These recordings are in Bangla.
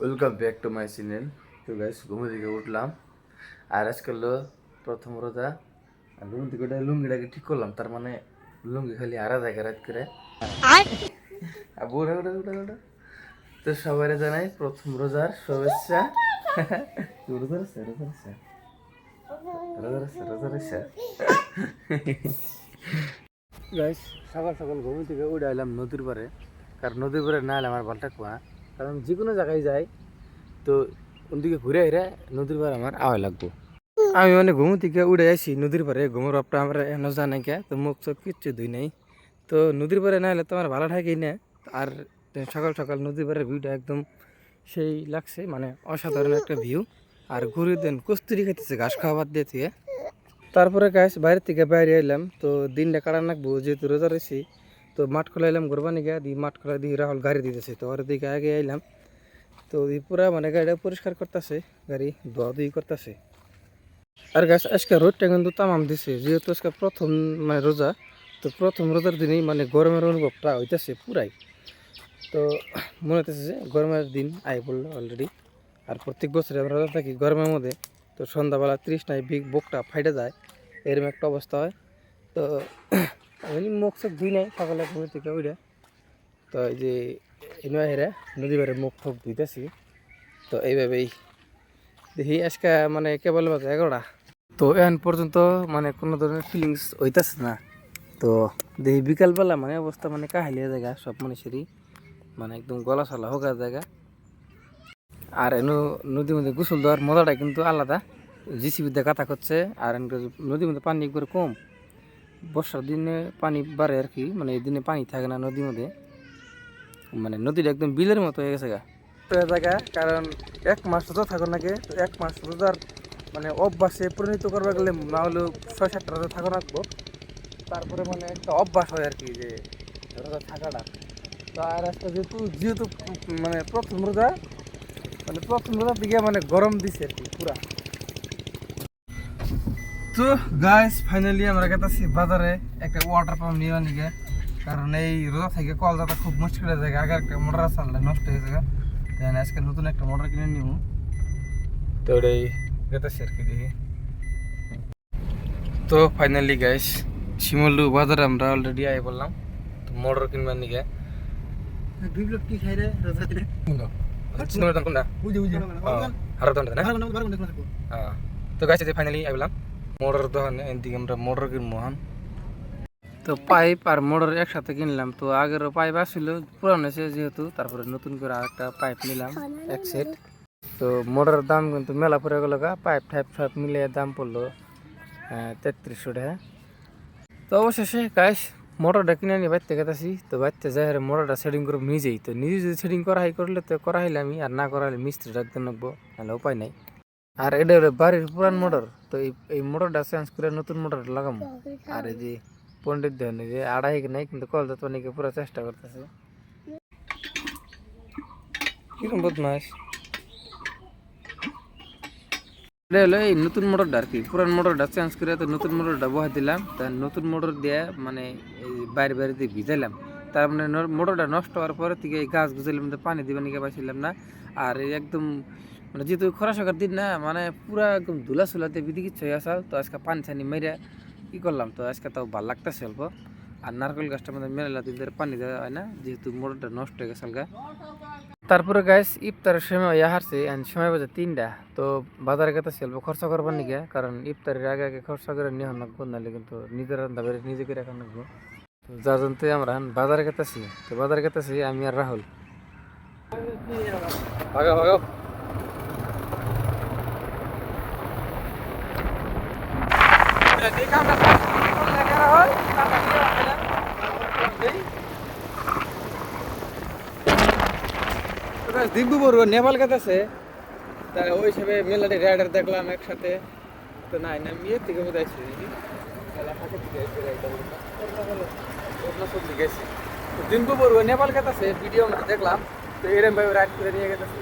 Welcome back to my channel তো গাইস ঘুম থেকে উঠলাম। আর আজকে হলো প্রথম রোজা। আর ঘুম থেকে উঠে লুঙ্গিটাকে ঠিক করলাম তার মানে লুঙ্গি খালি আরা জায়গা রাত করে। আর বুড়া উঠে উঠে উঠে তো সবাই জানাই প্রথম রোজার শুভেচ্ছা। রোজা রয়েছে রোজা রয়েছে রোজা রয়েছে রোজা রয়েছে গাইস সকাল সকাল ঘুম থেকে উঠে এলাম নদীর পারে কারণ নদীর পারে না এলে আমার ভালটা কুয়া। কারণ যে কোনো জায়গায় যাই তো ওদিকে ঘুরে হেরে নদীর পারে আমার আওয়া লাগবো। আমি মানে ঘুম থেকে উড়ে আসি নদীর পারে ঘুমের বাপটা আমার এনে জানাই কে তো মুখ চোখ কিচ্ছু ধুই নাই। তো নদীর পারে না হলে তো আমার ভালো থাকেই না। আর সকাল সকাল নদীর পাড়ের ভিউটা একদম সেই লাগছে মানে অসাধারণ একটা ভিউ। আর ঘুরে দেন কস্তুরি খাইতেছে, ঘাস খাওয়াবার দিয়ে থেকে তারপরে গাছ বাইরে থেকে বাইরে এলাম তো দিনটা কাটান লাগবো যেহেতু রোজা রয়েছি তো মাঠ খোলা এলাম, ঘুরবানি গা দিয়ে মাঠ খোলা দিয়ে রাহুল গাড়ি দিতেছে। তো ওর দিকে আগে আইলাম। তো এই পুরা মানে গাড়িটা পরিষ্কার করতেছে, গাড়ি ধোয়া ধুই করতেছে। আর গাছ, আজকে রোদটা কিন্তু তামাম দিছে, যেহেতু আজকে প্রথম মানে রোজা, তো প্রথম রোজার দিনেই মানে গরমের অনুভবটা হইতেছে পুরাই। তো মনে হতেছে যে গরমের দিন আই পড়ল অলরেডি আর প্রত্যেক বছরে আমরা রোজা থাকি গরমের মধ্যে, তো সন্ধ্যাবেলা ত্রিশ নাই বিগ বুকটা ফাইটে যায়, এরম একটা অবস্থা হয়। তো আমি মুখ চোখ ধুই নাই, সকালে ঘুম থেকে উঠে তো এই যে এনে নদী বারে মুখ ঠোক ধুইতেছি। তো এইভাবেই দেখি আজকে মানে কেবল বাজে এগারোটা। তো এখন পর্যন্ত মানে কোনো ধরনের ফিলিংস হইতেছে না। তো দেখি বিকালবেলা মানে অবস্থা মানে কাহিলিয়া জায়গা, সব মানুষেরই মানে একদম গলা সলা হোকা জায়গা। আর এনু নদীর মধ্যে গোসল দেওয়ার মজাটা কিন্তু আলাদা। জিসিবিতে কাটা করছে, আর নদীর মধ্যে পানি একবার কম। বর্ষার দিনে পানি বাড়ে আর কি মানে এই দিনে পানি থাকে না নদীর মধ্যে। মানে নদীটা একদম বিলের মতো হয়ে গেছে গা। জায়গা, কারণ এক মাস রোজা থাকো নাকি তো এক মাস রোজার মানে অভ্যাসে পরিণত করবে গেলে না হলেও ছয় সাতটা রোজা থাকো রাখব তারপরে মানে একটা অভ্যাস হয় আর কি যে রোজা থাকাটা। তো আর একটা যেহেতু যেহেতু মানে প্রথম রোজা মানে প্রথম রোজার দিকে মানে গরম দিছে আর কি পুরা। তো গাইস ফাইনালি আমরা গেতাছি বাজারে একটা ওয়াটার পাম্প নিয়ে নিগে কারণ এই রোজা থেকে কল যাতা খুব মুশকিল হয়ে যায় আগে একটা মোটর আসলে নষ্ট হয়ে যায় তাই আজকে নতুন একটা মোটর কিনে নিব তো ওটাই গেতাছি আর কি দেখি তো ফাইনালি গাইস শিমলু বাজারে আমরা অলরেডি আই বললাম তো মোটর কিনবার নিগে বিপ্লব কি খাই রে রোজা দিনে চিন্তা কোনটা বুঝে বুঝে হারো দন্ডা না হ্যাঁ তো গাছ ফাইনালি আইলাম মোটর দোকানে, এদিকে আমরা মোটর কিনবো হন তো পাইপ আর মোটর একসাথে কিনলাম। তো আগের পাইপ আসছিল পুরান হয়েছে যেহেতু, তারপরে নতুন করে আরেকটা পাইপ নিলাম, এক সেট তো মোটরের দাম কিন্তু মেলা পড়ে গেল গা, পাইপ টাইপ সব মিলে দাম পড়ল তেত্রিশশো টাকা। তো অবশেষে গাছ মোটরটা কিনে নিয়ে বাড়িতে গেতেছি তো বাড়িতে যাই হারে মোটরটা সেটিং করব নিজেই। তো নিজে যদি সেটিং করা হয় করলে তো করা হইলে আমি, আর না করা হলে মিস্ত্রি ডাকতে নেব নাহলে উপায় নাই। আর এটা হলো বাড়ির পুরান মোটর। তো এই মোটরটা চেঞ্জ করে নতুন মোটর লাগাবো আর এই যে দেন এই যে আড়াই নাই, কিন্তু কল তো অনেকে পুরো চেষ্টা করতেছে। কীরকম বদমাস এটা হলো এই নতুন মোটরটা আর কি, পুরান মোটরটা চেঞ্জ করে তো নতুন মোটরটা বহাই দিলাম। তা নতুন মোটর দিয়ে মানে এই বাইরে বাইরে দিয়ে ভিজাইলাম। তার মানে মোটরটা নষ্ট হওয়ার পরে থেকে এই গাছ গুছাইলাম তো পানি দিবে নিকে পাইছিলাম না। আর একদম মানে যেহেতু খরা সকার দিন না মানে পুরা একদম ধুলা সুলাতে বিধি কিচ্ছু হয়ে আসাল। তো আজকে পানি ছানি মেরে কি করলাম? তো আজকে তাও ভালো লাগতেছে অল্প। আর নারকেল গাছটা মধ্যে মেলা দিন ধরে পানি দেওয়া হয় না, যেহেতু মোটরটা নষ্ট হয়ে গেছে গা তারপরে গাছ ইফতারের সময় ইয়া হারছে সময় বাজে তিনটা। তো বাজারে গেতে অল্প খরচা করবার নিকে কারণ ইফতারের আগে আগে খরচা করে নিয়ে লাগবো নাহলে কিন্তু নিজের রান্না বেড়ে নিজে করে এখন লাগবো তো যার জন্য আমরা বাজারে গেতেছি। তো বাজারে গেতেছি আমি আর রাহুল। ভাগো ভাগো দিব্যু বড়ুয়া নেপাল গেতেছে। তা ওই হিসাবে মেলাটি রাইডার দেখলাম একসাথে। তো নাই না মেয়ের থেকে বোধ আছে দিনকু বড়ুয়া নেপাল গেতেছে, ভিডিও দেখলাম। তো এরম ভাবে রাইড করে নিয়ে গেতেছে।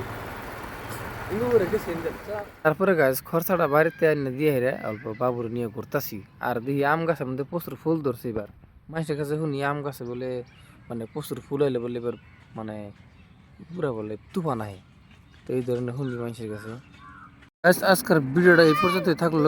তারপরে গাছ খরচাটা বাড়িতে এনে দিয়ে হেরে অল্প বাবুর নিয়ে ঘুরতাছি। আর দেখি আম গাছের মধ্যে প্রচুর ফুল ধরছে এবার। মানুষের কাছে শুনি আম গাছে বলে মানে প্রচুর ফুল হইলে বলে এবার মানে পুরা বলে তুফান আহে। তো এই ধরনের শুনবি মানুষের কাছে। আজ আজকের ভিডিওটা এই পর্যন্তই থাকল।